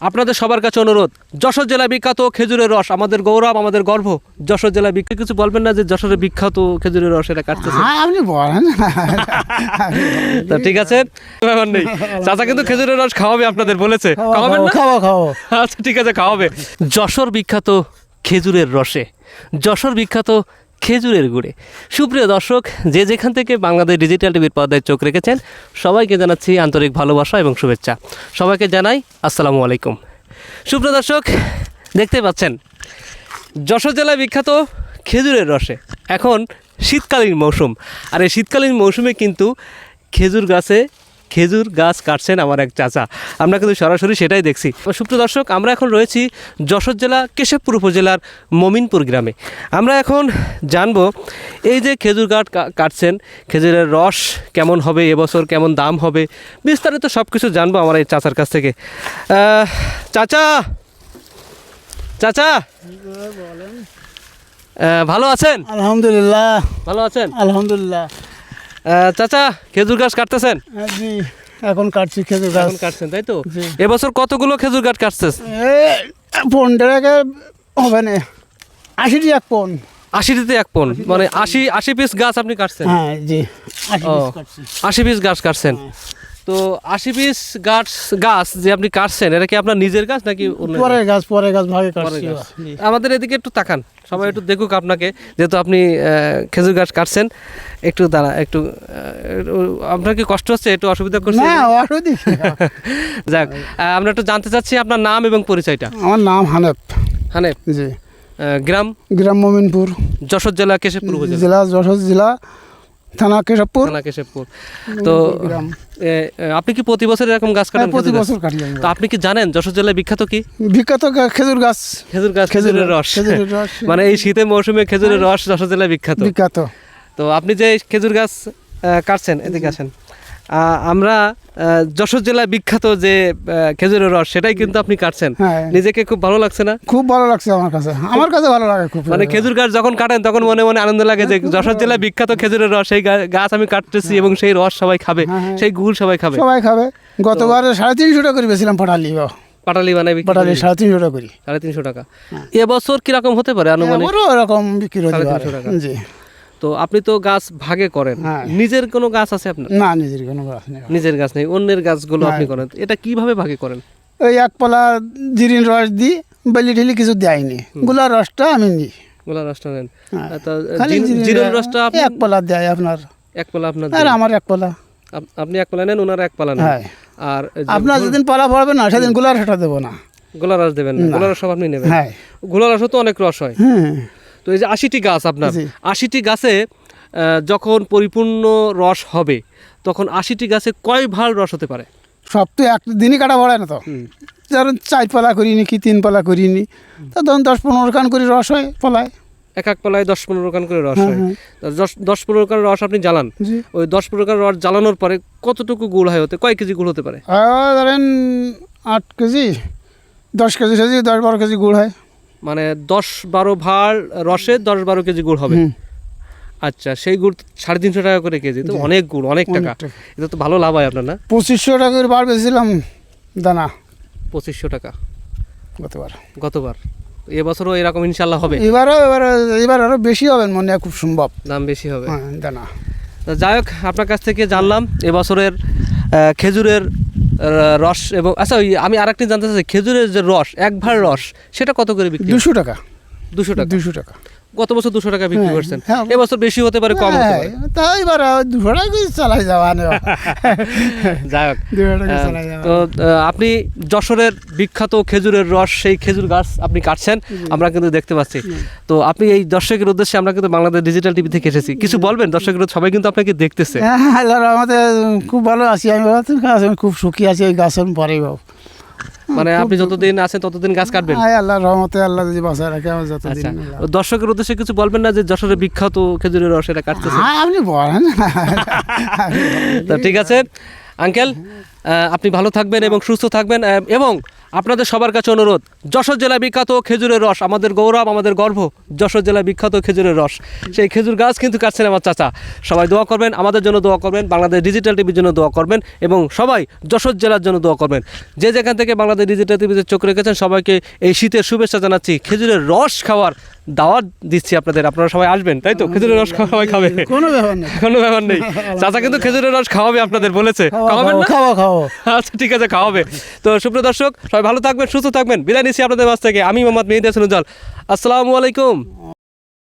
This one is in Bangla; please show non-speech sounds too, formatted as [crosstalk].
আপনাদের সবার কাছে অনুরোধ যশোর জেলা বিখ্যাত খেজুরের রস আমাদের গৌরব আমাদের গর্ব। যশোর জেলা বিখ্যাত কিছু বলবেন না যে যশোরের বিখ্যাত খেজুরের রস এটা কাটতেছে হ্যাঁ আপনি বলেন। তা ঠিক আছে ব্যাপার নেই। চাচা কিন্তু খেজুরের রস খাওয়াবে আপনাদের বলেছে। খাওয়াবেন না? খাওয়া খাওয়া আচ্ছা ঠিক আছে খাওয়াবে। যশোর বিখ্যাত খেজুরের রসে যশোর বিখ্যাত খেজুরের গুড়ে। সুপ্রিয় দর্শক, যে যেখান থেকে বাংলাদেশ ডিজিটাল টিভির পর্দায় চোখ রেখেছেন, সবাইকে জানাচ্ছি আন্তরিক ভালোবাসা এবং শুভেচ্ছা। সবাইকে জানাই আসসালামু আলাইকুম। সুপ্রিয় দর্শক, দেখতে পাচ্ছেন, যশোর জেলায় বিখ্যাত খেজুরের রসে এখন শীতকালীন মৌসুম। আর এই শীতকালীন মৌসুমে কিন্তু খেজুর গাছে খেজুর গাছ কাটছেন আমার এক চাচা। আমরা কিন্তু সরাসরি সেটাই দেখছি। সুপ্রিয় দর্শক আমরা এখন রয়েছি যশোর জেলা কেশবপুর উপজেলার মমিনপুর গ্রামে। আমরা এখন জানব এই যে খেজুর গাছ কাটছেন খেজুরের রস কেমন হবে এবছর কেমন দাম হবে বিস্তারিত সব কিছু জানব আমার এই চাচার কাছ থেকে। চাচা! চাচা! ভালো আছেন? আলহামদুলিল্লাহ। ভালো আছেন? আলহামদুলিল্লাহ। চাচা খেজুর গাছ কাটতেছেন? হ্যাঁ, জি এখন কাটছি খেজুর গাছ। এখন কাটছেন তাই তো? এবছর কতগুলো খেজুর গাছ কাটছে পনেরো হবে না। আশিটি এক পন। আশিটিতে এক পন মানে আশি আশি পিস গাছ আপনি কাটছেন? হ্যাঁ জি আশি পিস গাছ কাটছেন। তো আশি পিস গাছ গাছ যে আপনি কাটছেন এটা কি আপনার নিজের গাছ নাকি? পরের গাছ পরের গাছ ভাগে কাটছি আমাদের এদিকে একটু তাকান সবাই একটু দেখুক আপনাকে যেহেতু আপনি খেজুর গাছ কাটছেন একটু দাঁড়া একটু আপনার কি কষ্ট হচ্ছে একটু অসুবিধা করছে [laughs] যাক আমরা একটু জানতে চাচ্ছি আপনার নাম এবং পরিচয়টা। আমার নাম হানেফ। হানে জি। গ্রাম? গ্রাম মমিনপুর। যশোর জেলা কেশবপুর জেলা যশোর জেলা। থানা কেশবপুর। থানা কেশবপুর। তো আপনি কি প্রতি বছর এরকম গাছ হ্যাঁ, কাটেন প্রতি বছর কাটি তো আপনি কি জানেন যশোর জেলায় বিখ্যাত কি? বিখ্যাত খেজুর গাছ। খেজুর গাছ খেজুরের রস। খেজুরের রস। মানে এই শীতের মৌসুমে খেজুরের রস যশোর জেলায় বিখ্যাত। বিখ্যাত। তো আপনি যে খেজুর গাছ কাটছেন এদিকে আসেন। আমরা যশোর জেলায় বিখ্যাত যে খেজুরের রস সেটাই কিন্তু আপনি কাটছেন। হ্যাঁ। নিজেকে খুব ভালো লাগছে না? খুব ভালো লাগছে আমার কাছে। আমার কাছে ভালো লাগে খুব। মানে খেজুর গাছ যখন কাটেন তখন মনে মনে আনন্দ লাগে যে যশোর জেলায় বিখ্যাত খেজুরের রস সেই গাছ আমি কাটতেছি এবং সেই রস সবাই খাবে হ্যাঁ, হ্যাঁ। সেই গুড় সবাই খাবে। সবাই খাবে। গতবার সাড়ে তিনশো টাকা করে বেছিলাম পাটালি পাটালি বানাই পাটালি সাড়ে তিনশো টাকা করি। সাড়ে তিনশো টাকা। এবছর কীরকম হতে পারে আনুমানিক? ওরও এরকম বিক্রি হতে পারে। জি। তো আপনি তো গাছ ভাগে করেন। হ্যাঁ। নিজের কোনো গাছ আছে আপনার? না নিজের কোনো গাছ নেই। নিজের গাছ নেই অন্যের গাছগুলো। আপনি করেন। এটা কীভাবে ভাগে করেন? ওই এক পলা জিরিন রস দিই বেলি ঢিলি কিছু দেয়নি। গুলার রসটা আমি নিই। গোলা রসটা নেন। হ্যাঁ। জিরিন রসটা আপনি এক পলা দেয় আপনার। এক পালা আপনার আর আমার এক পলা। আপনি এক পালা নেন ওনার এক পালা নেন। হ্যাঁ। আর আপনার যেদিন পালা পড়বে না সেদিনগুলার রসটা দেবো না। গোলা রস দেবেন না। গোলা রস সব আপনি নেবেন। হ্যাঁ। গোলা রসও তো অনেক রস হয়। হ্যাঁ। তো এই যে আশিটি গাছ আপনার আশিটি গাছে যখন পরিপূর্ণ রস হবে তখন আশিটি গাছে কয় ভালো রস হতে পারে? সব তো এক দিনই কাটা পড়ে না তো। ধরুন চার পালা করিনি কি তিন পালা করিনি তো ধরুন দশ পনেরো খান করে রস হয় পলায়। এক এক পালায় দশ পনেরো কান করে রস হ্যাঁ, হয়। হ্যাঁ। দশ পনেরো কান রস আপনি জ্বালান ওই দশ পনেরো কান রস জ্বালানোর পরে কতটুকু গুড় হয় হতে কয় কেজি গুড় হতে পারে? ধরেন আট কেজি দশ কেজি সেজি দশ বারো কেজি গুড় হয়। মানে দশ বারো ভাড় রসে দশ বারো কেজি গুড় হবে। আচ্ছা সেই গুড় সাড়ে তিনশো টাকা করে কেজি তো অনেক গুড় অনেক টাকা। এটা তো ভালো লাভ হয় আপনার না? পঁচিশশো টাকা করে বার বেছিলাম দানা। পঁচিশশো টাকা। গতবার। গতবার। এবছরও এরকম ইনশাল্লাহ হবে? এবারও এবার এবার আরও বেশি হবে মনে হয় খুব সম্ভব। দাম বেশি হবে। হ্যাঁ দানা। যাই হোক আপনার কাছ থেকে জানলাম এবছরের খেজুরের রস এবং আচ্ছা ওই আমি আরেকটি জানতে চাই খেজুরের যে রস এক ভাড় রস, সেটা কত করে বিক্রি দুশো টাকা। দুশো টাকা। দুশো টাকা। গত বছর দুশো টাকা বিক্রি হ্যাঁ, করছেন। হ্যাঁ। এবছর বেশি হতে পারে কম হতে হ্যাঁ, পারে এবার দুশো টাকা চালাই যাওয়া [laughs] যাই হোক তো আপনি যশোরের বিখ্যাত খেজুরের রস সেই খেজুর গাছ আপনি কাটছেন আমরা কিন্তু দেখতে পাচ্ছি। তো আপনি এই দর্শকের উদ্দেশ্যে আমরা কিন্তু বাংলাদেশ ডিজিটাল টিভি থেকে এসেছি। কিছু বলবেন? দর্শকের সবাই কিন্তু আপনাকে দেখতেছে। হ্যাঁ আল্লাহর খুব ভালো আছি আমি খুব সুখী আছি এই গাছের পরে বাবু। মানে আপনি যতদিন আছেন ততদিন গাছ কাটবেন। হ্যাঁ আল্লাহর রহমতে আল্লাহ যদি বাঁচায় রাখে আমার যতদিন আচ্ছা। দর্শকের উদ্দেশ্যে কিছু বলবেন না যে যশোরের বিখ্যাত খেজুরের রস এটা কাটতেছে? হ্যাঁ আপনি বলেন। তা ঠিক আছে। আঙ্কেল আপনি ভালো থাকবেন এবং সুস্থ থাকবেন এবং আপনাদের সবার কাছে অনুরোধ যশোর জেলা বিখ্যাত খেজুরের রস আমাদের গৌরব আমাদের গর্ব যশোর জেলা বিখ্যাত খেজুরের রস। সেই খেজুর গাছ কিন্তু কাটছেন আমার চাচা। সবাই দোয়া করবেন আমাদের জন্য দোয়া করবেন বাংলাদেশ ডিজিটাল টিভির জন্য দোয়া করবেন এবং সবাই যশোর জেলার জন্য দোয়া করবেন। যে যেখান থেকে বাংলাদেশ ডিজিটাল টিভিতে চোখ রেখেছেন সবাইকে এই শীতের শুভেচ্ছা জানাচ্ছি। খেজুরের রস খাওয়ার দাওয়াত দিচ্ছি আপনাদের আপনারা সবাই আসবেন তাই তো? খেজুরের রস খাওয়া সবাই খাবে। কোনো ব্যাপার নেই। কোনো ব্যাপার নেই। চাচা কিন্তু খেজুরের রস খাওয়াবে আপনাদের বলেছে। খাওয়াবেন না? খাওয়া। খাওয়া [laughs] আচ্ছা ঠিক আছে, খাওয়াবে। তো সুপ্রিয় দর্শক, সবাই ভালো থাকবেন, সুস্থ থাকবেন। বিদায় নিচ্ছি আপনাদের কাছ থেকে। আমি মোহাম্মদ মেহিদ আসসালামু আলাইকুম।